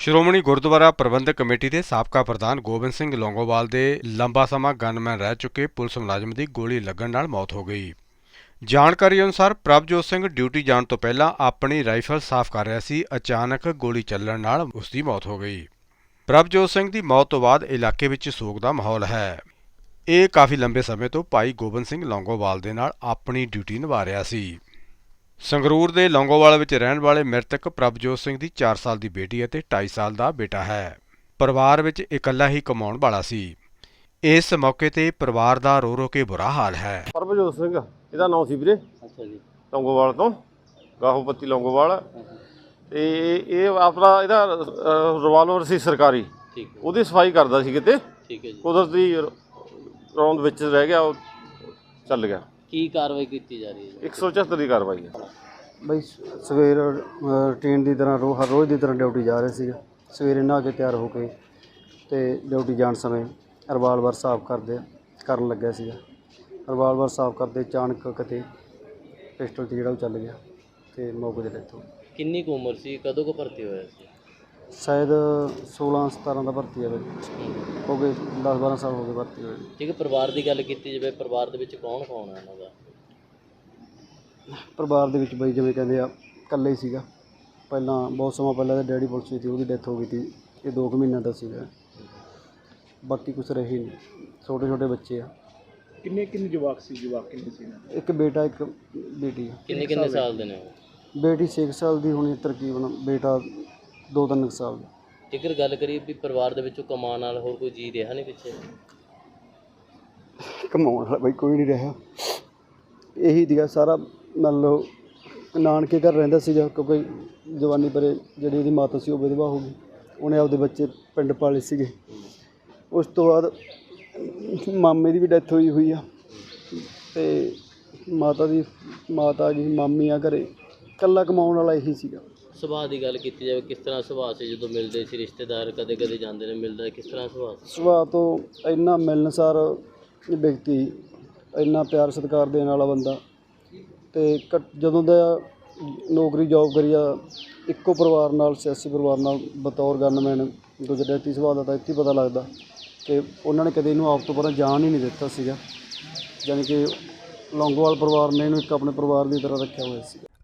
ਸ਼੍ਰੋਮਣੀ ਗੁਰਦੁਆਰਾ ਪ੍ਰਬੰਧਕ committee ਦੇ ਸਾਬਕਾ ਪ੍ਰਧਾਨ ਗੋਬਿੰਦ ਸਿੰਘ ਲੌਂਗੋਵਾਲ ਦੇ ਲੰਬਾ ਸਮਾਂ ਗਨਮੈਨ ਰਹਿ ਚੁੱਕੇ ਪੁਲਿਸ ਮੁਲਾਜ਼ਮ ਦੀ ਗੋਲੀ ਲੱਗਣ ਨਾਲ ਮੌਤ ਹੋ ਗਈ। ਜਾਣਕਾਰੀ ਅਨੁਸਾਰ ਪ੍ਰਭਜੋਤ ਸਿੰਘ ਡਿਊਟੀ ਜਾਣ ਤੋਂ ਪਹਿਲਾਂ ਆਪਣੀ ਰਾਈਫਲ ਸਾਫ਼ ਕਰ ਰਿਹਾ ਸੀ, ਅਚਾਨਕ ਗੋਲੀ ਚੱਲਣ ਨਾਲ ਉਸ ਦੀ ਮੌਤ ਹੋ ਗਈ। ਪ੍ਰਭਜੋਤ ਸਿੰਘ ਦੀ ਮੌਤ ਤੋਂ ਬਾਅਦ ਇਲਾਕੇ ਵਿੱਚ ਸੋਗ ਦਾ ਮਾਹੌਲ ਹੈ। ਇਹ ਕਾਫੀ ਲੰਬੇ ਸਮੇਂ ਤੋਂ ਭਾਈ ਗੋਬਿੰਦ ਸਿੰਘ ਲੌਂਗੋਵਾਲ ਦੇ ਨਾਲ ਆਪਣੀ ਡਿਊਟੀ ਨਿਭਾ ਰਿਹਾ ਸੀ। ਸੰਗਰੂਰ ਦੇ ਲੌਂਗੋਵਾਲ ਵਿੱਚ ਰਹਿਣ ਵਾਲੇ ਮ੍ਰਿਤਕ ਪ੍ਰਭਜੋਤ ਸਿੰਘ ਦੀ 4 ਸਾਲ ਦੀ ਬੇਟੀ ਅਤੇ 2.5 ਸਾਲ ਦਾ ਬੇਟਾ ਹੈ। ਪਰਿਵਾਰ ਵਿੱਚ ਇਕੱਲਾ ਹੀ ਕਮਾਉਣ ਵਾਲਾ ਸੀ। ਇਸ ਮੌਕੇ ਤੇ ਪਰਿਵਾਰ ਦਾ ਰੋ ਰੋ ਕੇ ਬੁਰਾ ਹਾਲ ਹੈ। ਪਰਮਜੋਤ ਸਿੰਘ ਇਹਦਾ ਨਾਂ ਸੀ ਵੀਰੇ? ਅੱਛਾ ਜੀ। ਲੌਂਗੋਵਾਲ ਤੋਂ ਗਾਹੋਪੱਤੀ ਲੌਂਗੋਵਾਲ। ਤੇ ਇਹ ਆਪਣਾ ਇਹਦਾ ਰਿਵਾਲਵਰ ਸੀ ਸਰਕਾਰੀ। ਠੀਕ ਹੈ। ਉਹਦੀ ਸਫ਼ਾਈ ਕਰਦਾ ਸੀ ਕਿਤੇ। ਠੀਕ ਹੈ ਜੀ। ਕੁਦਰਤੀ ਰੌਂਦ ਵਿੱਚ ਰਹਿ ਗਿਆ ਉਹ ਚੱਲ ਗਿਆ। ਕੀ ਕਾਰਵਾਈ ਕੀਤੀ ਜਾ ਰਹੀ ਹੈ 174 ਦੀ ਕਾਰਵਾਈ ਹੈ। ਬਈ ਸ- ਸਵੇਰ ਰੂਟੀਨ ਦੀ ਤਰ੍ਹਾਂ ਰੋ ਹਰ ਰੋਜ਼ ਦੀ ਤਰ੍ਹਾਂ ਡਿਊਟੀ ਜਾ ਰਹੇ ਸੀਗੇ। ਸਵੇਰੇ ਨਹਾ ਕੇ ਤਿਆਰ ਹੋ ਕੇ ਤੇ ਡਿਊਟੀ ਜਾਣ ਸਮੇਂ ਰਿਵਾਲਵਰ ਸਾਫ਼ ਕਰਦੇ ਕਰਨ ਲੱਗਿਆ ਸੀਗਾ। ਰਿਵਾਲਵਰ ਸਾਫ਼ ਕਰਦੇ ਅਚਾਨਕ ਕਿਤੇ ਪਿਸਟਲ ਤੇ ਜਿਹੜਾ ਉਹ ਚੱਲ ਗਿਆ ਤੇ ਮੌਕੇ ਤੇ ਡੈਥ ਹੋ ਗਈ। ਕਿੰਨੀ ਕੁ ਉਮਰ ਸੀ? ਕਦੋਂ ਕੁ ਭਰਤੀ ਹੋਇਆ ਸੀ? ਸ਼ਾਇਦ 16 17 ਦਾ ਭਰਤੀ ਹੈ ਬਈ। ਹੋ ਗਏ 10 12 ਸਾਲ ਹੋ ਗਏ ਭਰਤੀ ਹੋਏ ਨੂੰ। ਠੀਕ ਹੈ ਪਰਿਵਾਰ ਦੀ ਗੱਲ ਕੀਤੀ ਜਾਵੇ ਪਰਿਵਾਰ ਦੇ ਵਿੱਚ ਕੌਣ ਕੌਣ ਹੈ ਇਹਨਾਂ ਦਾ? ਪਰਿਵਾਰ ਦੇ ਵਿੱਚ ਬਈ ਜਿਵੇਂ ਕਹਿੰਦੇ ਆ ਇਕੱਲੇ ਹੀ ਸੀਗਾ। ਪਹਿਲਾਂ ਬਹੁਤ ਸਮਾਂ ਪਹਿਲਾਂ ਇਹਦੇ ਡੈਡੀ ਪੁਲਿਸ ਵਿੱਚ ਸੀ ਉਹਦੀ ਡੈਥ ਹੋ ਗਈ ਸੀ। ਇਹ 2 ਮਹੀਨਿਆਂ ਦਾ ਸੀਗਾ। ਬਾਕੀ ਕੁਝ ਰਹੇ ਨਹੀਂ। ਛੋਟੇ ਛੋਟੇ ਬੱਚੇ ਆ। ਕਿੰਨੇ ਕਿੰਨੇ ਜਵਾਕ ਸੀ? ਜਵਾਕ ਕਿੰਨੇ ਸੀ ਇਹਨਾਂ ਦੇ? ਇੱਕ ਬੇਟਾ ਇੱਕ ਬੇਟੀ ਆ। ਕਿੰਨੇ ਕਿੰਨੇ ਸਾਲ ਦੇ ਨੇ ਉਹ? ਬੇਟੀ 6 ਸਾਲ ਦੀ ਹੋਣੀ ਤਰਕੀਬਨ ਬੇਟਾ 2-3 ਸਾਲ ਦਾ। ਜੇਕਰ ਗੱਲ ਕਰੀਏ ਵੀ ਪਰਿਵਾਰ ਦੇ ਵਿੱਚੋਂ ਕਮਾਉਣ ਨਾਲ ਹੋਰ ਕੋਈ ਜੀ ਰਿਹਾ ਨਹੀਂ ਪਿੱਛੇ? ਕਮਾਉਣ ਵਾਲਾ ਬਈ ਕੋਈ ਨਹੀਂ ਰਿਹਾ। ਇਹੀ ਦੀਗਾ ਸਾਰਾ ਮੰਨ ਲਓ ਨਾਨਕੇ ਘਰ ਰਹਿੰਦਾ ਸੀਗਾ ਕਿਉਂਕਿ ਜਵਾਨੀ ਪਰੇ ਜਿਹੜੀ ਉਹਦੀ ਮਾਤਾ ਸੀ ਉਹ ਵਿਧਵਾ ਹੋ ਗਈ। ਉਹਨੇ ਆਪਦੇ ਬੱਚੇ ਪਿੰਡ ਪਾਲੇ ਸੀਗੇ। ਉਸ ਤੋਂ ਬਾਅਦ ਮਾਮੇ ਦੀ ਵੀ ਡੈਥ ਹੋਈ ਹੋਈ ਆ। ਤੇ ਮਾਤਾ ਦੀ ਮਾਤਾ ਜੀ ਮਾਮੀ ਆ ਘਰੇ। ਇਕੱਲਾ ਕਮਾਉਣ ਵਾਲਾ ਇਹੀ ਸੀਗਾ। ਸੁਭਾਅ ਦੀ ਗੱਲ ਕੀਤੀ ਜਾਵੇ, ਕਿਸ ਤਰ੍ਹਾਂ ਸੁਭਾਅ ਸੀ ਜਦੋਂ ਮਿਲਦੇ ਸੀ ਰਿਸ਼ਤੇਦਾਰ, ਕਦੇ ਕਦੇ ਜਾਂਦੇ ਨੇ ਮਿਲਦਾ, ਕਿਸ ਤਰ੍ਹਾਂ ਸੁਭਾਅ ਸੀ? ਸੁਭਾਅ ਤੋਂ ਇੰਨਾ ਮਿਲਣਸਾਰ ਵਿਅਕਤੀ, ਇੰਨਾ ਪਿਆਰ ਸਤਿਕਾਰ ਦੇਣ ਵਾਲਾ ਬੰਦਾ ਤੇ ਘੱਟ- ਜਦੋਂ ਦਾ ਨੌਕਰੀ ਜੌਬ ਕਰੀ ਆ, ਇੱਕੋ ਪਰਿਵਾਰ ਨਾਲ, ਸਿਆਸੀ ਪਰਿਵਾਰ ਨਾਲ ਬਤੌਰ ਗਨਮੈਨ ਗੁਜਰਾਤੀ ਸੁਭਾਅ ਦਾ ਤਾਂ ਇੱਥੇ ਹੀ ਪਤਾ ਲੱਗਦਾ ਕਿ ਉਹਨਾਂ ਨੇ ਕਦੇ ਇਹਨੂੰ ਆਪ ਤੋਂ ਪਤਾ ਜਾਣ ਹੀ ਨਹੀਂ ਦਿੱਤਾ ਸੀਗਾ ਯਾਨੀ ਕਿ ਲੌਂਗੋਵਾਲ ਪਰਿਵਾਰ ਨੇ ਇਹਨੂੰ ਇੱਕ ਆਪਣੇ ਪਰਿਵਾਰ ਦੀ ਤਰ੍ਹਾਂ ਰੱਖਿਆ ਹੋਇਆ ਸੀ